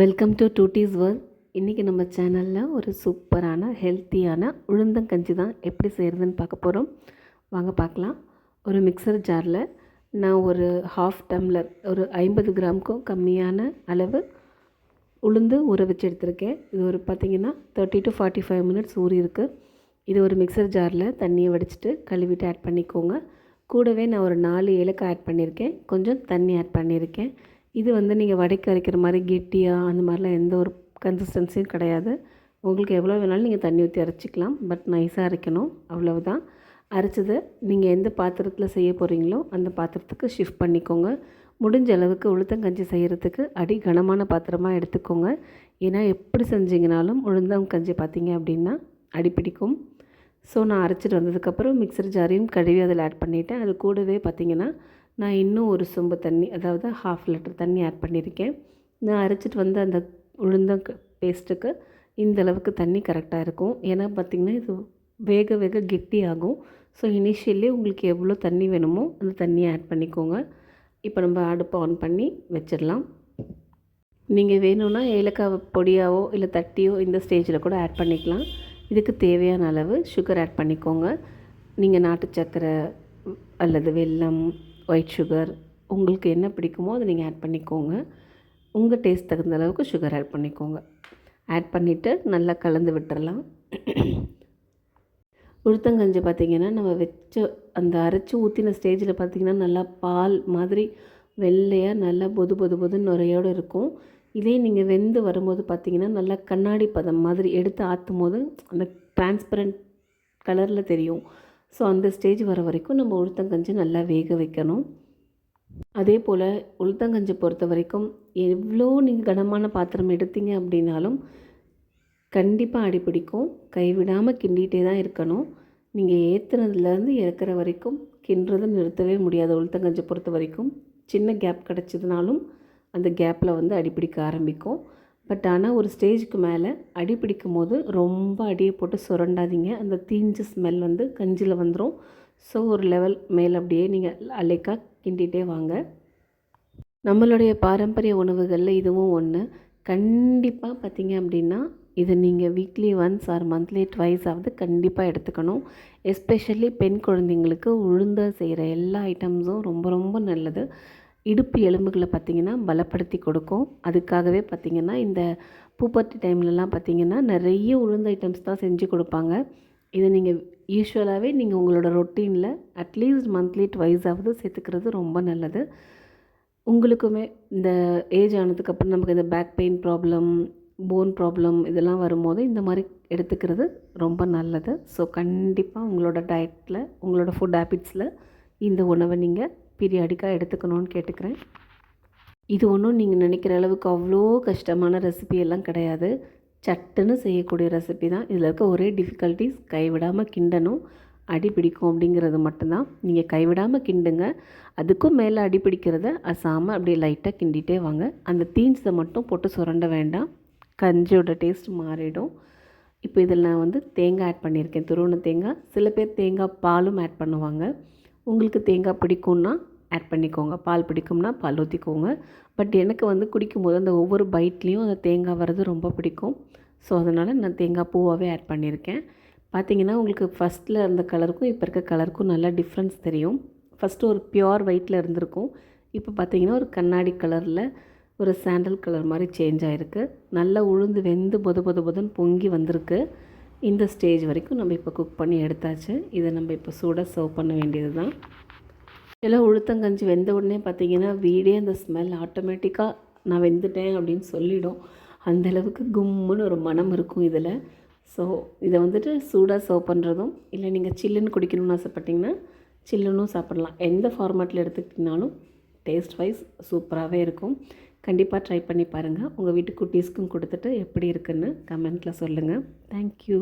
Welcome to duties whirl இன்றைக்கி நம்ம சேனலில் ஒரு சூப்பரான ஹெல்த்தியான உளுந்தங்கஞ்சி தான் எப்படி செய்கிறதுன்னு பார்க்க போகிறோம் வாங்க பார்க்கலாம். ஒரு மிக்சர் ஜாரில் நான் ஒரு ஹாஃப் டம்ளர் ஒரு ஐம்பது கிராமுக்கும் கம்மியான அளவு உளுந்து ஊற வச்சு எடுத்திருக்கேன். இது ஒரு பார்த்திங்கன்னா thirty to forty five minutes ஊறி இருக்குது இது ஒரு மிக்சர் ஜாரில் தண்ணியை வடிச்சிட்டு கழுவிட்டு ஆட் பண்ணிக்கோங்க. கூடவே நான் ஒரு நாலு ஏலக்காய் ஆட் பண்ணியிருக்கேன். கொஞ்சம் தண்ணி ஆட் பண்ணியிருக்கேன். இது வந்து நீங்கள் வடைக்கு அரைக்கிற மாதிரி கெட்டியாக அந்த மாதிரிலாம் எந்த ஒரு கன்சிஸ்டன்சியும் கிடையாது. உங்களுக்கு எவ்வளோ வேணாலும் நீங்கள் தண்ணி ஊற்றி அரைச்சிக்கலாம். பட் நைஸாக அரைக்கணும். அவ்வளவுதான். அரைச்சதை நீங்கள் எந்த பாத்திரத்தில் செய்ய போகிறீங்களோ அந்த பாத்திரத்துக்கு ஷிஃப்ட் பண்ணிக்கோங்க. முடிஞ்ச அளவுக்கு உளுத்தங்கஞ்சி செய்கிறதுக்கு அடி கனமான பாத்திரமாக எடுத்துக்கோங்க. ஏன்னா எப்படி செஞ்சீங்கனாலும் உளுந்தங்கஞ்சி பார்த்தீங்க அப்படின்னா அடி பிடிக்கும். ஸோ நான் அரைச்சிட்டு வந்ததுக்கப்புறம் மிக்சர் ஜாரையும் கழுவி அதில் ஆட் பண்ணிவிட்டேன் அது கூடவே பார்த்திங்கன்னா நான் இன்னும் ஒரு சொம்பு தண்ணி அதாவது ஹாஃப் லிட்டர் தண்ணி ஆட் பண்ணியிருக்கேன். நான் அரைச்சிட்டு வந்த அந்த உளுந்தம் பேஸ்ட்டுக்கு இந்த அளவுக்கு தண்ணி கரெக்டாக இருக்கும். ஏன்னா பார்த்திங்கன்னா இது வேக வேக கெட்டி ஆகும் ஸோ இனிஷியல்லே உங்களுக்கு எவ்வளோ தண்ணி வேணுமோ அந்த தண்ணியை ஆட் பண்ணிக்கோங்க. இப்போ நம்ம அடுப்பை ஆன் பண்ணி வச்சிடலாம். நீங்கள் வேணும்னா ஏலக்காய் பொடியாவோ இல்லை தட்டியோ இந்த ஸ்டேஜில் கூட ஆட் பண்ணிக்கலாம். இதுக்கு தேவையான அளவு சுகர் ஆட் பண்ணிக்கோங்க. நீங்கள் நாட்டு சர்க்கரை அல்லது வெல்லம் ஒயிட் சுகர் உங்களுக்கு என்ன பிடிக்குமோ அதை நீங்கள் ஆட் பண்ணிக்கோங்க. உங்கள் டேஸ்ட் தகுந்த அளவுக்கு சுகர் ஆட் பண்ணிக்கோங்க. ஆட் பண்ணிவிட்டு நல்லா கலந்து விட்டுறலாம். உளுத்தங்கஞ்சி பார்த்திங்கன்னா நம்ம வச்ச அந்த அரைச்சி ஊற்றின ஸ்டேஜில் பார்த்திங்கன்னா நல்லா பால் மாதிரி வெள்ளையாக நல்லா பொது பொது பொதுன்னு நுரையோடு இருக்கும். இதே நீங்கள் வெந்து வரும்போது பார்த்திங்கன்னா நல்லா கண்ணாடி பதம் மாதிரி எடுத்து ஆற்றும் போது அந்த டிரான்ஸ்பரண்ட் கலரில் தெரியும். ஸோ அந்த ஸ்டேஜ் வர வரைக்கும் நம்ம உளுத்தங்கஞ்சி நல்லா வேக வைக்கணும். அதே போல் உளுத்தங்கஞ்சி பொறுத்த வரைக்கும் எவ்வளோ நீங்கள் கனமான பாத்திரம் எடுத்தீங்க அப்படின்னாலும் கண்டிப்பாக அடிப்பிடிக்கும் கைவிடாமல் கிண்டிகிட்டே தான் இருக்கணும். நீங்கள் ஏற்றுனதுலேருந்து இறக்குற வரைக்கும் கிண்டுறதை நிறுத்தவே முடியாது உளுத்தங்கஞ்சி பொறுத்த வரைக்கும். சின்ன கேப் கிடச்சதுனாலும் அந்த கேப்பில் வந்து அடிப்பிடிக்க ஆரம்பிக்கும். பட் ஆனால் ஒரு ஸ்டேஜுக்கு மேலே அடி பிடிக்கும் போது ரொம்ப அடியை போட்டு சுரண்டாதீங்க. அந்த தீஞ்ச ஸ்மெல் வந்து கஞ்சியில் வந்துடும் ஸோ ஒரு லெவல் மேலே அப்படியே நீங்கள் அலைக்காக கிண்டிகிட்டே வாங்க. நம்மளுடைய பாரம்பரிய உணவுகளில் இதுவும் ஒன்று கண்டிப்பாக பார்த்தீங்க அப்படின்னா இதை நீங்கள் weekly once or monthly twice ஆகுது கண்டிப்பாக எடுத்துக்கணும். எஸ்பெஷலி பெண் குழந்தைங்களுக்கு உளுந்த செய்கிற எல்லா ஐட்டம்ஸும் ரொம்ப ரொம்ப நல்லது. இடுப்பு எலும்புகளை பார்த்திங்கன்னா பலப்படுத்தி கொடுக்கும். அதுக்காகவே பார்த்திங்கன்னா இந்த பூப்பர்ட்டி டைம்லலாம் பார்த்திங்கன்னா நிறைய உளுந்த ஐட்டம்ஸ் தான் செஞ்சு கொடுப்பாங்க. இதை நீங்கள் யூஸ்வலாகவே நீங்கள் உங்களோட ரொட்டீனில் அட்லீஸ்ட் மந்த்லி ட்வைஸாவது ஆகுது சேர்த்துக்கிறது ரொம்ப நல்லது. உங்களுக்குமே இந்த ஏஜ் ஆனதுக்கப்புறம் நமக்கு இந்த back pain problem bone problem இதெல்லாம் வரும்போது இந்த மாதிரி எடுத்துக்கிறது ரொம்ப நல்லது. ஸோ கண்டிப்பாக உங்களோட டயட்டில் உங்களோட ஃபுட் ஹேபிட்ஸில் இந்த உணவை நீங்கள் பீரியாடிக்காக எடுத்துக்கணும்னு கேட்டுக்கிறேன். இது ஒன்றும் நீங்கள் நினைக்கிற அளவுக்கு அவ்வளோ கஷ்டமான ரெசிபி எல்லாம் கிடையாது. சட்டுன்னு செய்யக்கூடிய ரெசிபி தான். இதில் இருக்க ஒரே டிஃபிகல்ட்டிஸ் கைவிடாமல் கிண்டணும். அடி பிடிக்கும் அப்படிங்கிறது மட்டும்தான். நீங்கள் கைவிடாமல் கிண்டுங்க. அதுக்கும் மேலே அடி பிடிக்கிறத அசாமல் அப்படியே லைட்டாக கிண்டிகிட்டே வாங்க. அந்த தீன்ஸை மட்டும் போட்டு சுரண்ட வேண்டாம். கஞ்சியோட டேஸ்ட் மாறிடும். இப்போ இதில் நான் வந்து தேங்காய் ஆட் பண்ணியிருக்கேன். துருவண தேங்காய். சில பேர் தேங்காய் பாலும் ஆட் பண்ணுவாங்க. உங்களுக்கு தேங்காய் பிடிக்கும்னா ஆட் பண்ணிக்கோங்க. பால் பிடிக்கும்னா பால் ஊற்றிக்கோங்க பட் எனக்கு வந்து குடிக்கும்போது அந்த ஒவ்வொரு பைட்லேயும் அந்த தேங்காய் வர்றது ரொம்ப பிடிக்கும். ஸோ அதனால் நான் தேங்காய் பூவாகவே ஆட் பண்ணியிருக்கேன். பார்த்தீங்கன்னா உங்களுக்கு ஃபஸ்ட்டில் இருந்த கலருக்கும் இப்போ இருக்க கலருக்கும் நல்லா டிஃப்ரென்ஸ் தெரியும். ஃபஸ்ட்டு ஒரு பியோர் ஒயிட்டில் இருந்திருக்கும். இப்போ பார்த்தீங்கன்னா ஒரு கண்ணாடி கலரில் ஒரு சாண்டல் கலர் மாதிரி சேஞ்ச் ஆகிருக்கு நல்லா உளுந்து வெந்து பொது பொது பொதுன்னு பொங்கி வந்திருக்கு. இந்த ஸ்டேஜ் வரைக்கும் நம்ம இப்போ குக் பண்ணி எடுத்தாச்சு. இதை நம்ம இப்போ சூடாக சர்வ் பண்ண வேண்டியது தான் எல்லாம் உளுத்தங்கஞ்சி வெந்த உடனே பார்த்திங்கன்னா வீடே அந்த ஸ்மெல் ஆட்டோமேட்டிக்காக நான் வெந்துட்டேன் அப்படின்னு சொல்லிடும். அந்தளவுக்கு கும்முன்னு ஒரு மனம் இருக்கும் இதில். ஸோ இதை வந்துட்டு சூடாக சர்வ் பண்ணுறதும் இல்லை நீங்கள் சில்லுன்னு குடிக்கணும்னு ஆசைப்பட்டிங்கன்னா சில்லுன்னும் சாப்பிட்லாம். எந்த ஃபார்மேட்டில் எடுத்துக்கிட்டிங்கனாலும் டேஸ்ட் வைஸ் சூப்பராகவே இருக்கும். கண்டிப்பாக ட்ரை பண்ணி பாருங்கள் உங்கள் வீட்டு குட்டீஸ்க்கும் கொடுத்துட்டு எப்படி இருக்குன்னு கமெண்ட்டில் சொல்லுங்கள் தேங்க்யூ